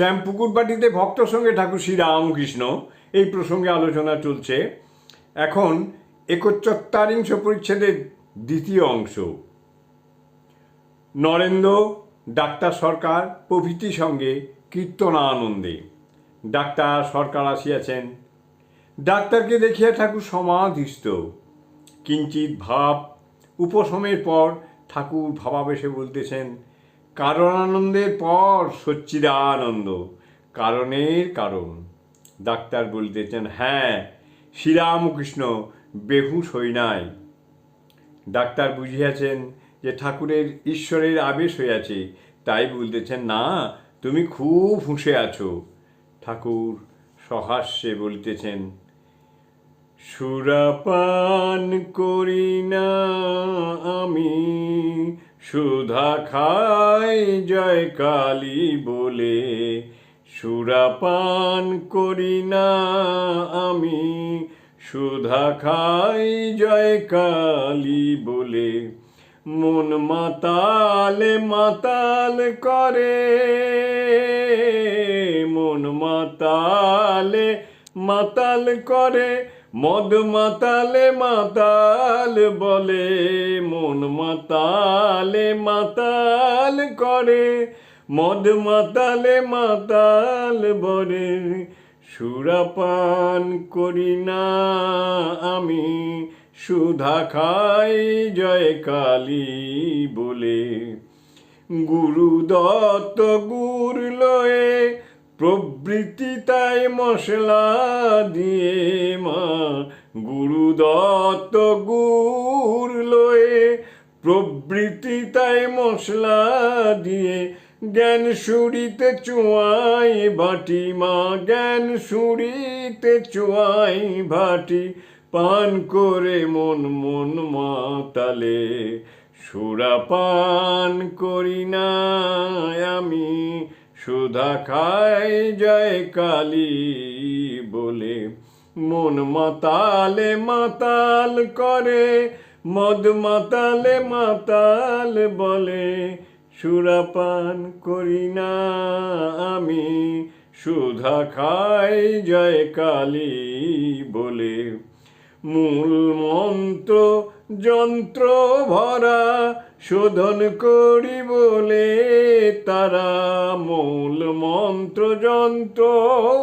শ্যামপুকুর বাটিতে ভক্ত সঙ্গে ঠাকুর শ্রী রামকৃষ্ণ। এই প্রসঙ্গে আলোচনা চলছে। এখন একচত্বারিংশ পরিচ্ছেদের দ্বিতীয় অংশ। নরেন্দ্র, ডাক্তার সরকার, প্রভৃতি সঙ্গে কীর্তনানন্দে। ডাক্তার সরকার আসিয়াছেন। ডাক্তারকে দেখিয়া ঠাকুর সমাধিস্থ। কিঞ্চিত ভাব, উপশমের পর ঠাকুর ভাবাবেশে বলতেছেন কারণানন্দের পর সচ্চিদানন্দ। কারণের কারণ। ডাক্তার বলতেছেন হ্যাঁ শ্রীরামকৃষ্ণ বেহুশ হই নাই। ডাক্তার বুঝিয়াছেন যে ঠাকুরের ঈশ্বরের আবেশ হইয়াছে, তাই বলতেছেন, না, তুমি খুব হুঁশে আছো। ঠাকুর সহাস্যে বলতেছেন, সুরাপান করি না আমি। সুধা খাই জয় কালী বলে সুরাপান করি না আমি। সুধা খাই জয় কালী বলে, মন মাতালে মাতাল করে। মন মাতালে মাতাল করে মদ মাতালে মাতাল বলে, মন মাতালে মাতাল করে, মদ মাতালে মাতাল বলে সুরাপান করি না আমি, সুধা খাই জয় কালী বলে। গুরু দত্ত গুর লয়ে প্রবৃত্তি তাই মশলা দিয়ে মা গুরু দত্ত গুর লয়ে। প্রবৃত্তি তাই মশলা দিয়ে জ্ঞান সুরিতে চুয়াই ভাটি। মা জ্ঞান সুরিতে চুয়াই ভাটি, পান করে মন মন মাতালে। সুরা পান করি না আমি সুধা খাই জয় কালী বলে। মন মাতালে মাতাল করে, মদ মাতালে মাতাল বলে। সুরাপান করি না আমি, সুধা খাই জয় কালী বলে। মূল মন্ত্র, যন্ত্র ভরা, শোধন করি বলে। তারা মূল মন্ত্র যন্ত্র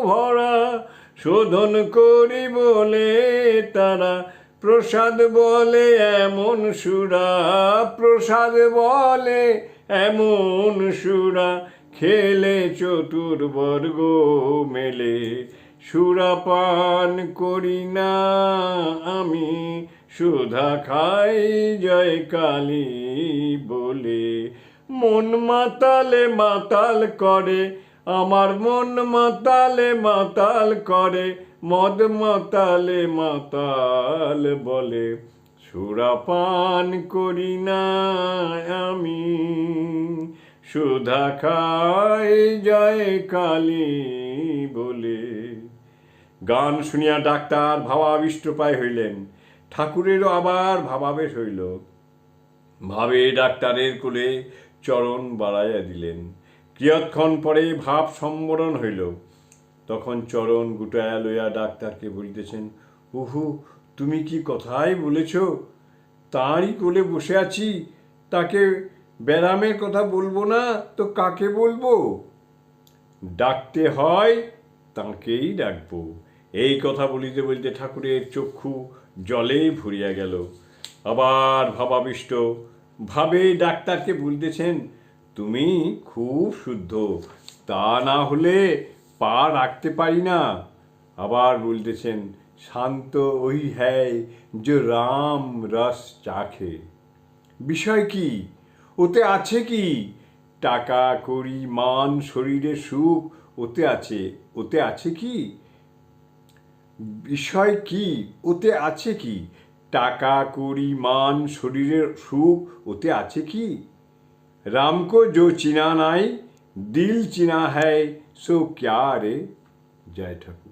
ভরা, শোধন করি বলে তারা, প্রসাদ বলে এমন সুরা, প্রসাদ বলে এমন সুরা, খেলে চতুর্বর্গ মেলে, সুরা পান করি না আমি, সুধা খাই জয় কালী বলে। মন মাতালে মাতাল করে, আমার মন মাতালে মাতাল করে, মদ মাতালে মাতাল বলে সুরাপান করি না আমি। সুধা খাই জয় কালী বলে। গান শুনিয়া ডাক্তার ভাবাবিষ্ট পায় হইলেন, ঠাকুরেরও আবার ভাবাবেশ হইল। ভাবে ডাক্তারের কোলে চরণ বাড়াইয়া দিলেন। কিয়ৎক্ষণ পরে ভাব সম্বরণ হইল। তখন চরণ গুটায়া লইয়া ডাক্তারকে বলিতেছেন, উহু, তুমি কি কথাই বলেছ? তাঁরই কোলে বসে আছি। তাকে ব্যারামের কথা বলব না, তো কাকে বলব? ডাকতে হয়, তাঁকেই ডাকবো। এই কথা বলিতে বলিতে ঠাকুরের চক্ষু জলে ভরিয়া গেল। আবার ভাবাবিষ্ট ভাবে ডাক্তারকে বলতেছেন, তুমি খুব শুদ্ধ, তা না হলে পা রাখতে পারি না। আবার বলতেছেন, শান্ত ওই হ্যায় যে রাম রস চাখে বিষয় কি? ওতে আছে কি? টাকা করি মান শরীরে সুখ, ওতে আছে ওতে আছে কি? বিষয় কি? ওতে আছে কি? টাকা, কুড়ি, মান, শরীরের সুখ, ওতে আছে কি? রামকো জো চিনা নাই, দিল চিনা হ্যায়, সো ক্যা রে? জয় ঠাকুর।